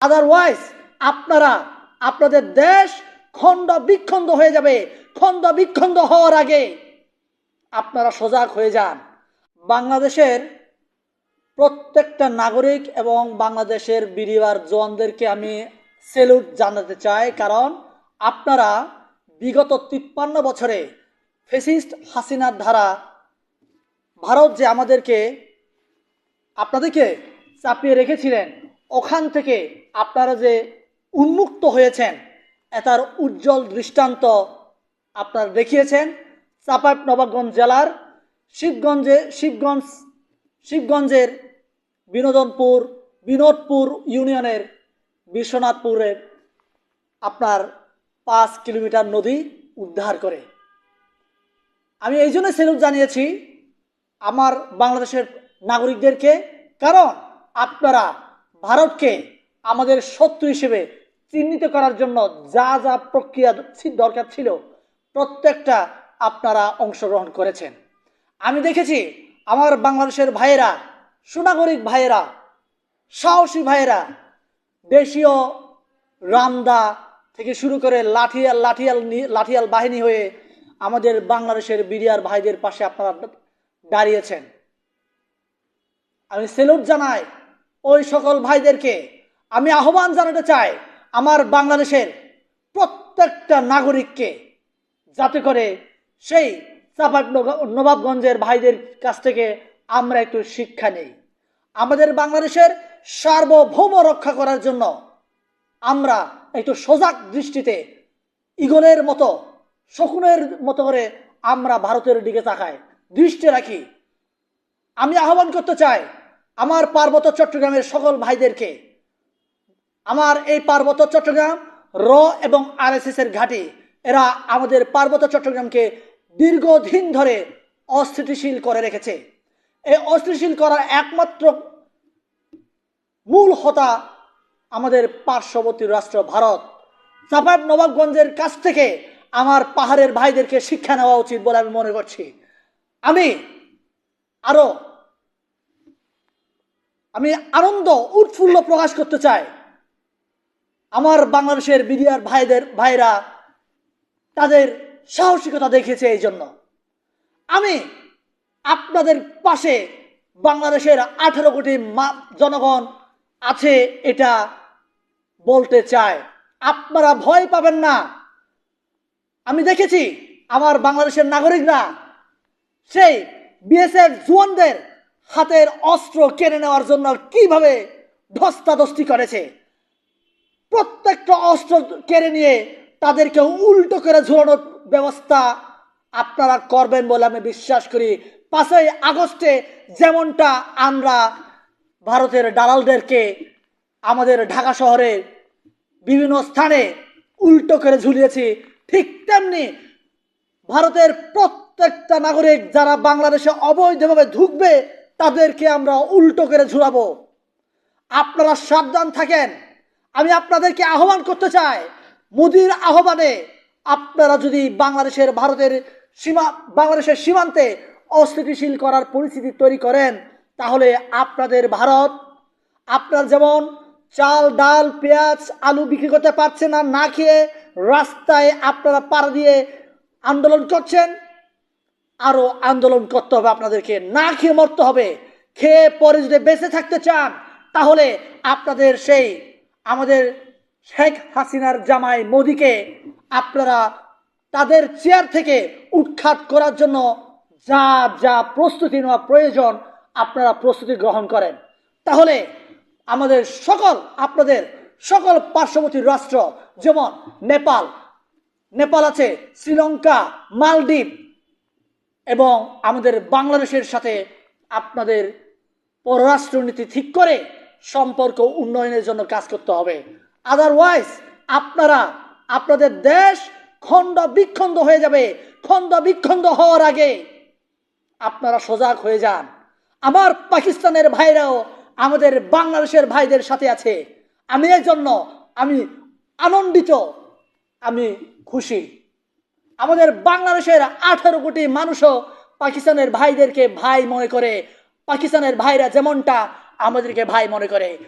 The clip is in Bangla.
আদারওয়াইজ আপনারা, আপনাদের দেশ খণ্ড বিখণ্ড হয়ে যাবে। খণ্ড বিখণ্ড হওয়ার আগে আপনারা সজাগ হয়ে যান। বাংলাদেশের প্রত্যেকটা নাগরিক এবং বাংলাদেশের বিরিবার জওয়ানদেরকে আমি সেলুট জানাতে চাই। কারণ আপনারা বিগত তিপ্পান্ন বছরে ফেসিস্ট হাসিনার ধারা, ভারত যে আমাদেরকে, আপনাদেরকে চাপিয়ে রেখেছিলেন ওখান থেকে আপনারা যে উন্মুক্ত হয়েছেন, এটার উজ্জ্বল দৃষ্টান্ত আপনারা দেখিয়েছেন। চাপাইপ নবাবগঞ্জ জেলার শিবগঞ্জে, শিবগঞ্জ, শিবগঞ্জের বিনোদনপুর, বিনোদপুর ইউনিয়নের বিশ্বনাথপুরের আপনার পাঁচ কিলোমিটার নদী উদ্ধার করে। আমি এই জন্য সেলুট জানিয়েছি আমার বাংলাদেশের নাগরিকদেরকে, কারণ আপনারা ভারতকে আমাদের শত্রু হিসেবে চিহ্নিত করার জন্য যা যা প্রক্রিয়া দরকার ছিল, প্রত্যেকটা আপনারা অংশগ্রহণ করেছেন। আমি দেখেছি আমার বাংলাদেশের ভাইয়েরা, সুনাগরিক ভাইয়েরা, সাহসী ভাইয়েরা, দেশীয় রামদা থেকে শুরু করে লাঠিয়াল লাঠিয়াল লাঠিয়াল বাহিনী হয়ে আমাদের বাংলাদেশের বিডিআর ভাইদের পাশে আপনারা দাঁড়িয়েছেন। আমি সেলুট জানাই ওই সকল ভাইদেরকে আমি আহ্বান জানাতে চাই আমার বাংলাদেশের প্রত্যেকটা নাগরিককে যাতে করে সেই চাপাট নবাবগঞ্জের ভাইদের কাছ থেকে আমরা একটু শিক্ষা নেই। আমাদের বাংলাদেশের সার্বভৌম রক্ষা করার জন্য আমরা একটু সজাগ দৃষ্টিতে ইগলের মতো, শকুনের মতো করে আমরা ভারতের দিকে তাকাই, দৃষ্টি রাখি। আমি আহ্বান করতে চাই আমার পার্বত্য চট্টগ্রামের সকল ভাইদেরকে, আমার এই পার্বত্য চট্টগ্রাম, র এবং এর ঘাঁটি, এরা আমাদের পার্বত্য চট্টগ্রামকে দীর্ঘদিন ধরে অস্থিতিশীল করে রেখেছে। এই অস্থিতিশীল করার একমাত্র মূল হতা আমাদের পার্শ্ববর্তী রাষ্ট্র ভারত। চাপাব নবাবগঞ্জের কাছ থেকে আমার পাহাড়ের ভাইদেরকে শিক্ষা নেওয়া উচিত বলে আমি মনে করছি। আমি আরও আমি আনন্দ, উৎফুল্ল প্রকাশ করতে চাই। আমার বাংলাদেশের বিডিআর ভাইদের, ভাইরা তাদের সাহসিকতা দেখিয়েছে এই জন্য। আমি আপনাদের পাশে বাংলাদেশের আঠেরো কোটি জনগণ আছে এটা বলতে চাই। আপনারা ভয় পাবেন না। আমি দেখেছি আমার বাংলাদেশের নাগরিকরা সেই বিএসএফ জওয়ানদের হাতের অস্ত্র কেড়ে নেওয়ার জন্য কীভাবে ধস্তাধস্তি করেছে? প্রত্যেকটা অস্ত্র কেড়ে নিয়ে তাদেরকে উল্টো করে ঝুলানোর ব্যবস্থা আপনারা করবেন বলে আমি বিশ্বাস করি। পাঁচই আগস্টে যেমনটা আমরা ভারতের দালালদেরকে আমাদের ঢাকা শহরে বিভিন্ন স্থানে উল্টো করে ঝুলিয়েছি, ঠিক তেমনি ভারতের প্রত্যেকটা নাগরিক যারা বাংলাদেশে অবৈধভাবে ঢুকবে তাদেরকে আমরা উল্টো করে ঝুলাবো। আপনারা সাবধান থাকেন। আমি আপনাদেরকে আহ্বান করতে চাই, মোদির আহ্বানে আপনারা যদি বাংলাদেশের ভারতের সীমা, বাংলাদেশের সীমান্তে অস্থিতিশীল করার পরিস্থিতি তৈরি করেন, তাহলে আপনাদের ভারত, আপনার যেমন চাল, ডাল, পেঁয়াজ, আলু বিক্রি করতে পারছেন না না খেয়ে রাস্তায় আপনারা পাড়া দিয়ে আন্দোলন করছেন আরও আন্দোলন করতে হবে আপনাদেরকে, না খেয়ে মরতে হবে। খেয়ে পরে যদি বেঁচে থাকতে চান, তাহলে আপনাদের সেই, আমাদের শেখ হাসিনার জামাই মোদিকে আপনারা তাদের চেয়ার থেকে উৎখাত করার জন্য যা যা প্রস্তুতি নেওয়া প্রয়োজন, আপনারা প্রস্তুতি গ্রহণ করেন। তাহলে আমাদের সকল, আপনাদের সকল পার্শ্ববর্তী রাষ্ট্র, যেমন নেপাল নেপাল আছে, শ্রীলঙ্কা, মালদ্বীপ এবং আমাদের বাংলাদেশের সাথে আপনাদের পররাষ্ট্রনীতি ঠিক করে সম্পর্ক উন্নয়নের জন্য কাজ করতে হবে। আদারওয়াইজ আপনারা, আপনাদের দেশ খণ্ড বিখণ্ড হয়ে যাবে। খণ্ড বিখণ্ড হওয়ার আগে আপনারা সজাগ হয়ে যান। আমার পাকিস্তানের ভাইরাও আমাদের বাংলাদেশের ভাইদের সাথে আছে। আমি এর জন্য আমি আনন্দিত, আমি খুশি। আমাদের বাংলাদেশের আঠারো কোটি মানুষও পাকিস্তানের ভাইদেরকে ভাই মনে করে। পাকিস্তানের ভাইরা যেমনটা, আমাদেরকে ভাই মনে করে।